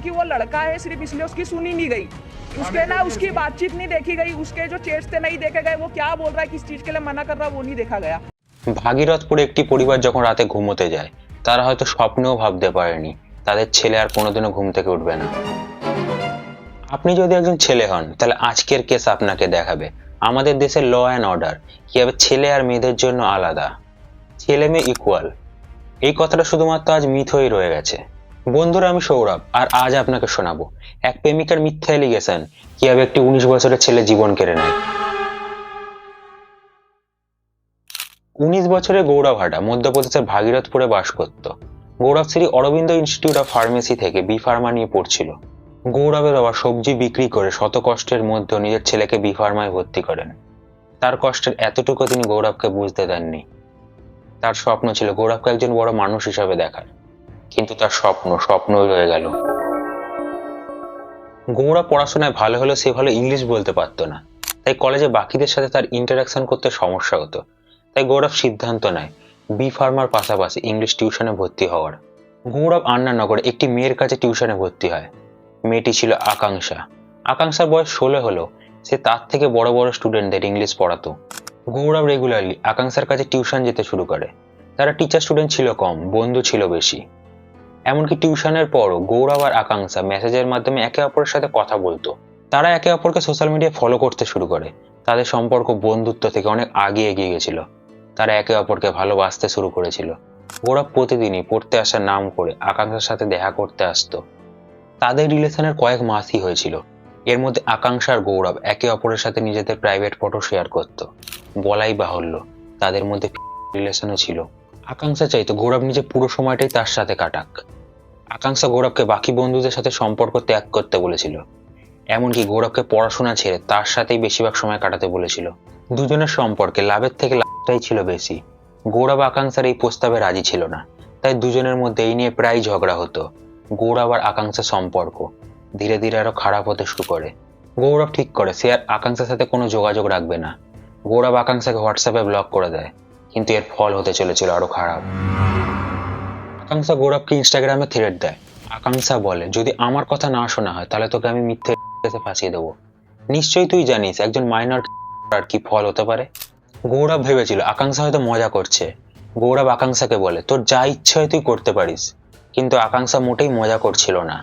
क्योंकि वो लड़का है सिर्फ इसलिए उसकी सुनी नहीं गई उसके ना उसकी बातचीत नहीं देखी गई उसके जो चेट्स थे नहीं देखे गए वो क्या बोल रहा है किस चीज के लिए मना कर रहा है वो नहीं देखा गया ভাগীরথপুরে একটি পরিবার যখন রাতে ঘুমোতে যায় তারা হয়তো স্বপ্নেও ভাবতে পারেনি তাদের ছেলে আর কোনোদিনও ঘুম থেকে উঠবে না আপনি যদি একজন ছেলে হন তাহলে আজকের কেস আপনাকে দেখাবে আমাদের দেশের ল অ্যান্ড অর্ডার কিভাবে ছেলে আর মেয়েদের জন্য আলাদা ছেলে মেয়ে ইকুয়াল এই কথাটা শুধুমাত্র আজ মিথ হয়ে রয়ে গেছে বন্ধুরা, আমি সৌরভ, আর আজ আপনাকে শোনাবো। এক প্রেমিকার মিথ্যা এলিগেশন, কীভাবে একটি উনিশ বছরের ছেলে জীবন কেড়ে নেয়। উনিশ বছরে গৌরব হাটা, মধ্যপ্রদেশের ভাগীরথপুরে বাস করত। Gaurav Shri Aurobindo institute of pharmacy থেকে বি ফার্মা নিয়ে পড়ছিল। গৌরবের বাবা সবজি বিক্রি করে শত কষ্টের মধ্যেও নিজের ছেলেকে বি ফার্মায় ভর্তি করেন। তার কষ্টের এতটুকু তিনি গৌরবকে বুঝতে দেননি। তার স্বপ্ন ছিল গৌরবকে একজন বড় মানুষ হিসাবে দেখার। কিন্তু তার স্বপ্ন, স্বপ্নই রয়ে গেল। গৌরব পড়াশোনায় ভালো হলেও সে ভালো ইংলিশ বলতে পারতো না। তাই কলেজে বাকিদের সাথে তার ইন্টারাকশন করতে সমস্যা হতো। তাই গৌরব সিদ্ধান্ত নেয় বি ফার্মার পাশাপাশি ইংলিশ টিউশনে ভর্তি হওয়ার। গৌরব আন্নানগরে একটি মেয়ের কাছে টিউশনে ভর্তি হয়। মেয়েটি ছিল আকাঙ্ক্ষা। আকাঙ্ক্ষার বয়স ষোলো হলো সে তার থেকে বড় বড় স্টুডেন্টদের ইংলিশ পড়াতো। গৌরব রেগুলারলি আকাঙ্ক্ষার কাছে টিউশন যেতে শুরু করে। তারা টিচার স্টুডেন্ট ছিল কম, বন্ধু ছিল বেশি। এমনকি টিউশনের পরও গৌরব আর আকাঙ্ক্ষা মেসেজের মাধ্যমে একে অপরের সাথে কথা বলতো। তারা একে অপরকে সোশ্যাল মিডিয়ায় ফলো করতে শুরু করে। তাদের সম্পর্ক বন্ধুত্ব থেকে অনেক আগে এগিয়ে গেছিল। তারা একে অপরকে ভালোবাসতে শুরু করেছিল। গৌরব প্রতিদিনই পড়তে আসার নাম করে আকাঙ্ক্ষার সাথে দেখা করতে আসতো। তাদের রিলেশনের কয়েক মাসই হয়েছিল। এর মধ্যে আকাঙ্ক্ষা আর গৌরব একে অপরের সাথে নিজেদের প্রাইভেট ফটো শেয়ার করত। বলাই বাহুল্য, তাদের মধ্যে রিলেশনও ছিল। আকাঙ্ক্ষা চাইতো গৌরব নিজে পুরো সময়টাই তার সাথে কাটাক। আকাঙ্ক্ষা গৌরবকে বাকি বন্ধুদের সাথে সম্পর্ক ত্যাগ করতে বলেছিল। এমনকি গৌরবকে পড়াশোনা ছেড়ে তার সাথেই বেশিরভাগ সময় কাটাতে বলেছিল। দুজনের সম্পর্কে লাভের থেকে লাভটাই ছিল বেশি। গৌরব আকাঙ্ক্ষার এই প্রস্তাবে রাজি ছিল না। তাই দুজনের মধ্যে এই নিয়ে প্রায় ঝগড়া হতো। গৌরব আর আকাঙ্ক্ষা সম্পর্ক ধীরে ধীরে আরও খারাপ হতে শুরু করে। গৌরব ঠিক করে, সে আর আকাঙ্ক্ষার সাথে কোনো যোগাযোগ রাখবে না। গৌরব আকাঙ্ক্ষাকে হোয়াটসঅ্যাপে ব্লক করে দেয়। কিন্তু এর ফল হতে চলেছিল আরও খারাপ। আকাঙ্ক্ষা গৌরবকে ইনস্টাগ্রামে থ্রেড দেয়। আকাঙ্ক্ষা বলে, যদি আমার কথা না শোনা হয়, তাহলে তোকে আমি মিথ্যে ফাঁসিয়ে দেবো। নিশ্চয়ই তুই জানিস, একজন মাইনর আর কি ফল হতে পারে? গৌরব ভেবেছিল, আকাঙ্ক্ষা হয়তো মজা করছে। গৌরব আকাঙ্ক্ষাকে বলে, তোর যা ইচ্ছে হয় তুই করতে পারিস, কিন্তু আকাঙ্ক্ষা মোটেই মজা করছিল না।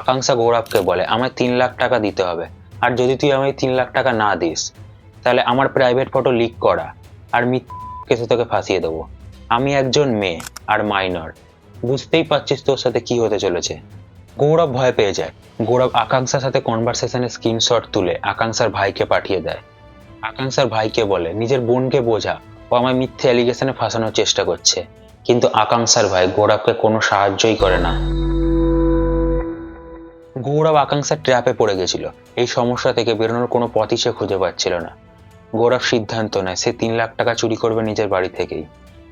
আকাঙ্ক্ষা গৌরবকে বলে, আমায় তিন লাখ টাকা দিতে হবে, আর যদি তুই আমায় তিন লাখ টাকা না দিস, তাহলে আমার প্রাইভেট ফটো লিক করা, আর মিথ্যে তোকে ফাঁসিয়ে দেবো। আমি একজন মেয়ে আর মাইনর বুঝতেই পারছিস তোর সাথে কি হতে চলেছে। গৌরব ভয় পেয়ে যায়। গৌরব আকাঙ্ক্ষার সাথে কনভারসেশনের স্ক্রিনশট তুলে আকাঙ্ক্ষার ভাইকে পাঠিয়ে দেয়। আকাঙ্ক্ষার ভাইকে বলে, নিজের বোনকে বোঝা, ও আমায় মিথ্যে অ্যালিগেশনে ফাঁসানোর চেষ্টা করছে। কিন্তু আকাঙ্ক্ষার ভাই গৌরবকে কোনো সাহায্যই করে না। গৌরব আকাঙ্ক্ষার ট্র্যাপে পড়ে গেছিল। এই সমস্যা থেকে বেরোনোর কোনো পথই সে খুঁজে পাচ্ছিল না। গৌরব সিদ্ধান্ত নেয়। সে তিন লাখ টাকা চুরি করবে নিজের বাড়ি থেকেই।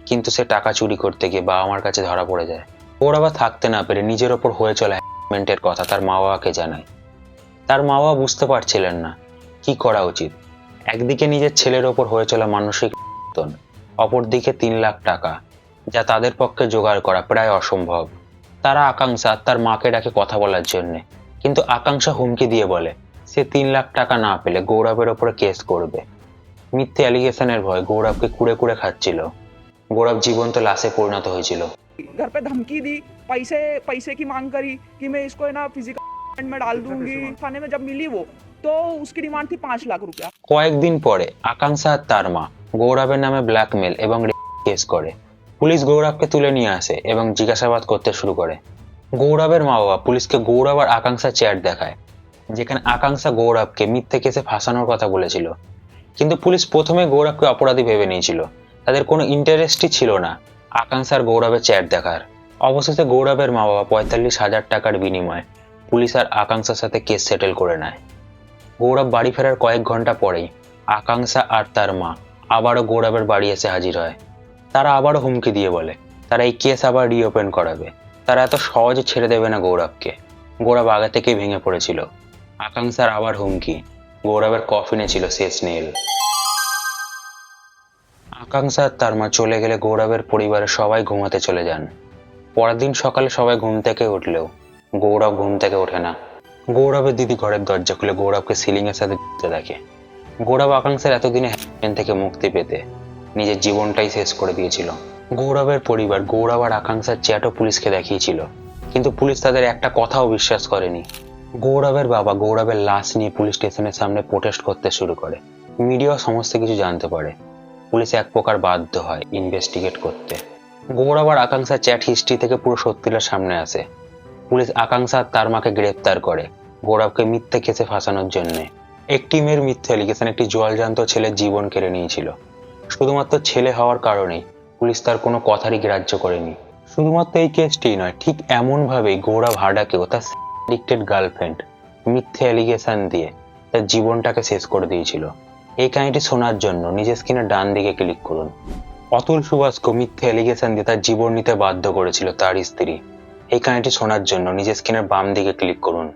কিন্তু সে টাকা চুরি করতে গিয়ে বাবা মার কাছে ধরা পড়ে যায়। গৌরব আর থাকতে না পেরে নিজের ওপর হয়ে চলা হ্যারাসমেন্টের কথা তার মা বাবাকে জানায়। তার মা বাবা বুঝতে পারছিলেন না, কি করা উচিত? একদিকে নিজের ছেলের ওপর হয়ে চলা মানসিক অপরদিকে তিন লাখ টাকা, যা তাদের পক্ষে জোগাড় করা প্রায় অসম্ভব। তারা আকাঙ্ক্ষা তার মাকে ডাকে কথা বলার জন্য। কিন্তু আকাঙ্ক্ষা হুমকি দিয়ে বলে, সে তিন লাখ টাকা না পেলে গৌরবের ওপরে কেস করবে। মিথ্যে অ্যালিগেশনের ভয় গৌরবকে কুড়ে কুড়ে খাচ্ছিল গৌরব জীবন্ত লাশে পরিণত হয়েছিল घर पे धमकी दी पैसे पैसे की मांग करी कि मैं इसको है ना फिजिकल में डाल दूंगी थाने में जब मिली वो तो उसकी डिमांड थी पाँच लाख रुपया কয়েকদিন পরে আকাঙ্ক্ষা আর তার মা গৌরবের নামে ব্ল্যাকমেল এবং কেস করে পুলিশ গৌরবকে তুলে নিয়ে আসে এবং জিজ্ঞাসাবাদ করতে শুরু করে গৌরবের মা বাবা পুলিশকে গৌরব আর আকাঙ্ক্ষা চ্যাট দেখায় যেখানে আকাঙ্ক্ষা গৌরবকে মিথ্যে কেসে ফাঁসানোর কথা বলেছিল কিন্তু পুলিশ প্রথমে গৌরবকে অপরাধী ভেবে নিয়েছিল। তাদের কোনো ইন্টারেস্টই ছিল না। আকাঙ্ক্ষার গৌরবের চ্যাট দেখার। অবশেষে গৌরবের মা বাবা পঁয়তাল্লিশ হাজার টাকার বিনিময়ে পুলিশ আর আকাঙ্ক্ষার সাথে কেস সেটেল করে নেয়। গৌরব বাড়ি ফেরার কয়েক ঘণ্টা পরেই আকাঙ্ক্ষা আর তার মা আবারও গৌরবের বাড়ি এসে হাজির হয়। তারা আবারও হুমকি দিয়ে বলে, তারা এই কেস আবার রিওপেন করাবে। তারা এত সহজে ছেড়ে দেবে না গৌরবকে। গৌরব আগে থেকেই ভেঙে পড়েছিল। আকাঙ্ক্ষার আবার হুমকি। গৌরবের কফিনে ছিল শেষ নীল আকাঙ্ক্ষা তার মা চলে গেলে গৌরবের পরিবারের সবাই ঘুমাতে চলে যান। পরের দিন সকালে সবাই ঘুম থেকে উঠলেও গৌরব ঘুম থেকে ওঠে না। গৌরবের দিদি ঘরের দরজা খুলে গৌরবকে সিলিং এর সাথে ঝুলতে দেখে। গৌরব আকাঙ্ক্ষার এতদিনে হ্যান্ড থেকে মুক্তি পেতে নিজের জীবনটাই শেষ করে দিয়েছিল। গৌরবের পরিবার, গৌরব আর আকাঙ্ক্ষার চ্যাটও পুলিশকে দেখিয়েছিল। কিন্তু পুলিশ তাদের একটা কথাও বিশ্বাস করেনি। গৌরবের বাবা গৌরবের লাশ নিয়ে পুলিশ স্টেশনের সামনে প্রোটেস্ট করতে শুরু করে। মিডিয়া সমস্ত কিছু জানতে পারে। পুলিশ এক প্রকার বাধ্য হয় ইনভেস্টিগেট করতে। গৌরব আর আকাঙ্ক্ষার চ্যাট হিস্ট্রি থেকে পুরো সত্যিটা সামনে আসে। পুলিশ আকাঙ্ক্ষা তার মাকে গ্রেপ্তার করে গৌরবকে মিথ্যে কেসে ফাঁসানোর জন্যে। একটি মেয়ের মিথ্যে এলিগেশন একটি জলজান্ত ছেলের জীবন কেড়ে নিয়েছিল। শুধুমাত্র ছেলে হওয়ার কারণেই পুলিশ তার কোনো কথারই গ্রাহ্য করেনি। শুধুমাত্র এই কেসটি নয়, ঠিক এমনভাবেই গৌরব হাডাকেও তার অ্যাডিক্টেড গার্লফ্রেন্ড মিথ্যে অ্যালিগেশন দিয়ে তার জীবনটাকে শেষ করে দিয়েছিল। এই কাহিনীটি শোনার জন্য নিজের স্ক্রিনে ডান দিকে ক্লিক করুন। অতুল সুভাষকে মিথ্যে অ্যালিগেশন দিয়ে তার জীবন নিতে বাধ্য করেছিল তার স্ত্রী। এই কাহিনীটি শোনার জন্য নিজের স্ক্রিনের বাম দিকে ক্লিক করুন।